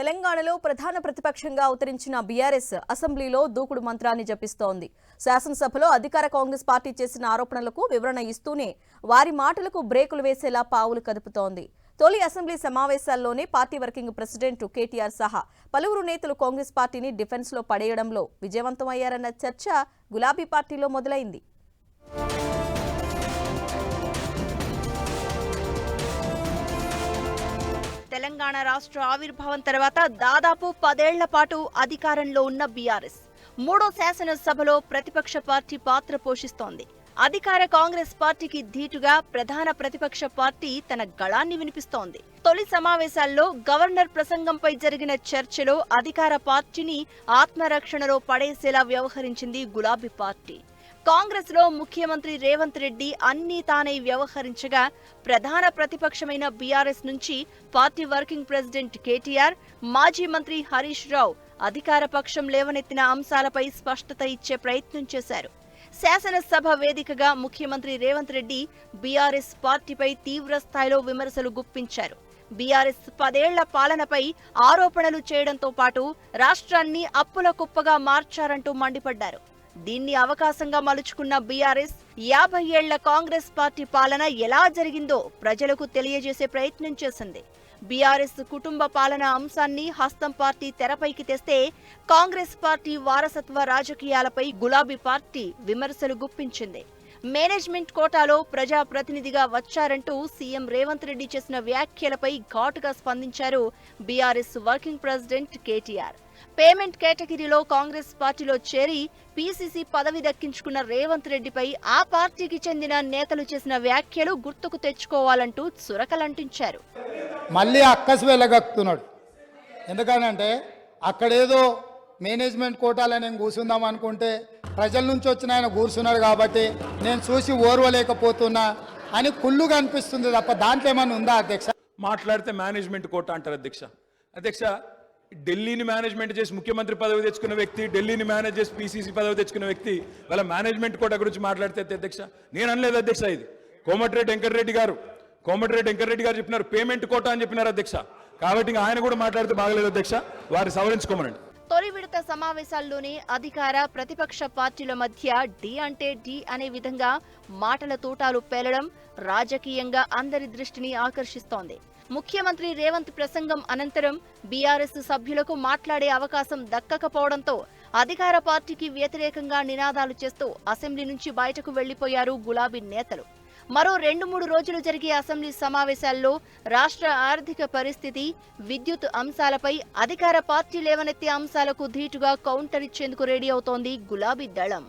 తెలంగాణలో ప్రధాన ప్రతిపక్షంగా అవతరించిన బీఆర్ఎస్ అసెంబ్లీలో దూకుడు మంత్రాన్ని జపిస్తోంది. శాసనసభలో అధికార కాంగ్రెస్ పార్టీ చేసిన ఆరోపణలకు వివరణ ఇస్తూనే వారి మాటలకు బ్రేకులు వేసేలా పావులు కదుపుతోంది. తొలి అసెంబ్లీ సమావేశాల్లోనే పార్టీ వర్కింగ్ ప్రెసిడెంట్ కేటీఆర్ సహా పలువురు నేతలు కాంగ్రెస్ పార్టీని డిఫెన్స్లో పడేయడంలో విజయవంతమయ్యారన్న చర్చ గులాబీ పార్టీలో మొదలైంది. తెలంగాణ రాష్ట్ర ఆవిర్భావం తర్వాత దాదాపు పదేళ్ళ పాటు అధికారంలో ఉన్న బీఆర్ఎస్. మూడో శాసనసభలో ప్రతిపక్ష పార్టీ పాత్ర పోషిస్తోంది. అధికార కాంగ్రెస్ పార్టీకి ధీటుగా ప్రధాన ప్రతిపక్ష పార్టీ తన గళాన్ని వినిపిస్తోంది. తొలి సమావేశాల్లో గవర్నర్ ప్రసంగంపై జరిగిన చర్చలో అధికార పార్టీని ఆత్మరక్షణలో పడేసేలా వ్యవహరించింది గులాబీ పార్టీ. కాంగ్రెస్లో ముఖ్యమంత్రి రేవంత్ రెడ్డి అన్ని తానై వ్యవహరించగా ప్రధాన ప్రతిపక్షమైన బీఆర్ఎస్ నుంచి పార్టీ వర్కింగ్ ప్రెసిడెంట్ కేటీఆర్ మాజీ మంత్రి హరీష్ రావు అధికార పక్షం లేవనెత్తిన అంశాలపై స్పష్టత ఇచ్చే ప్రయత్నం చేశారు. శాసనసభ వేదికగా ముఖ్యమంత్రి రేవంత్ రెడ్డి బీఆర్ఎస్ పార్టీపై తీవ్ర స్థాయిలో విమర్శలు గుప్పించారు. బీఆర్ఎస్ పదేళ్ళ పాలనపై ఆరోపణలు చేయడంతో పాటు రాష్ట్రాన్ని అప్పుల కుప్పగా మార్చారంటూ మండిపడ్డారు. దీన్ని అవకాశంగా మలుచుకున్న బీఆర్ఎస్ యాభై ఏళ్ళ కాంగ్రెస్ పార్టీ పాలన ఎలా జరిగిందో ప్రజలకు తెలియజేసే ప్రయత్నం చేసింది. బీఆర్ఎస్ కుటుంబ పాలన అంశాన్ని హస్తం పార్టీ తెరపైకి తెస్తే కాంగ్రెస్ పార్టీ వారసత్వ రాజకీయాలపై గులాబీ పార్టీ విమర్శలు గుప్పించింది. మేనేజ్మెంట్ కోటాలో ప్రజా ప్రతినిధిగా వచ్చారంటూ సీఎం రేవంత్ రెడ్డి చేసిన వ్యాఖ్యలపై ఘాటుగా స్పందించారు BRS working president KTR. Payment కేటగిరీలో కాంగ్రెస్ పార్టీలో చేరి పీసీసీ పదవి దక్కించుకున్న రేవంత్ రెడ్డిపై ఆ పార్టీకి చెందిన నేతలు చేసిన వ్యాఖ్యలు గుర్తుకు తెచ్చుకోవాలంటూ చురకలంటించారు మళ్ళీ అక్కసి వెళ్ళగక్కుతున్నాడు. ఎందుకనంటే అక్కడేదో మేనేజ్మెంట్ కోటాలని కూర్చుందాం అనుకుంటే ప్రజల నుంచి వచ్చిన ఆయన కూర్చున్నాడు కాబట్టి నేను చూసి ఓర్వలేకపోతున్నా అని కుళ్ళుగా అనిపిస్తుంది తప్ప దాంట్లో ఏమైనా ఉందా అధ్యక్ష? మాట్లాడితే మేనేజ్మెంట్ కోట అంటారు అధ్యక్ష. అధ్యక్ష ఢిల్లీని మేనేజ్మెంట్ చేసి ముఖ్యమంత్రి పదవి తెచ్చుకున్న వ్యక్తి ఢిల్లీని మేనేజ్ చేసి పీసీసీ పదవి తెచ్చుకున్న వ్యక్తి వాళ్ళ మేనేజ్మెంట్ కోట గురించి మాట్లాడితే అధ్యక్ష? నేను అనలేదు అధ్యక్ష ఇది. కోమటిరెడ్డి వెంకటరెడ్డి గారు కోమటిరెడ్డి వెంకటరెడ్డి గారు చెప్పినారు పేమెంట్ కోట అని చెప్పినారు అధ్యక్ష. కాబట్టి ఇంకా ఆయన కూడా మాట్లాడితే బాగలేదు అధ్యక్ష. వారి సవరించుకోమనండి. తొలి విడత సమావేశాల్లోనే అధికార ప్రతిపక్ష పార్టీల మధ్య డి అంటే డి అనే విధంగా మాటల తూటాలు పేలడం రాజకీయంగా అందరి దృష్టిని ఆకర్షిస్తోంది. ముఖ్యమంత్రి రేవంత్ ప్రసంగం అనంతరం బీఆర్ఎస్ సభ్యులకు మాట్లాడే అవకాశం దక్కకపోవడంతో అధికార పార్టీకి వ్యతిరేకంగా నినాదాలు చేస్తూ అసెంబ్లీ నుంచి బయటకు వెళ్ళిపోయారు గులాబీ నేతలు. మరో రెండు మూడు రోజులు జరిగే అసెంబ్లీ సమావేశాల్లో రాష్ట్ర ఆర్థిక పరిస్థితి విద్యుత్ అంశాలపై అధికార పార్టీ లేవనెత్తే అంశాలకు ధీటుగా కౌంటర్ ఇచ్చేందుకు రెడీ అవుతోంది గులాబీ దళం.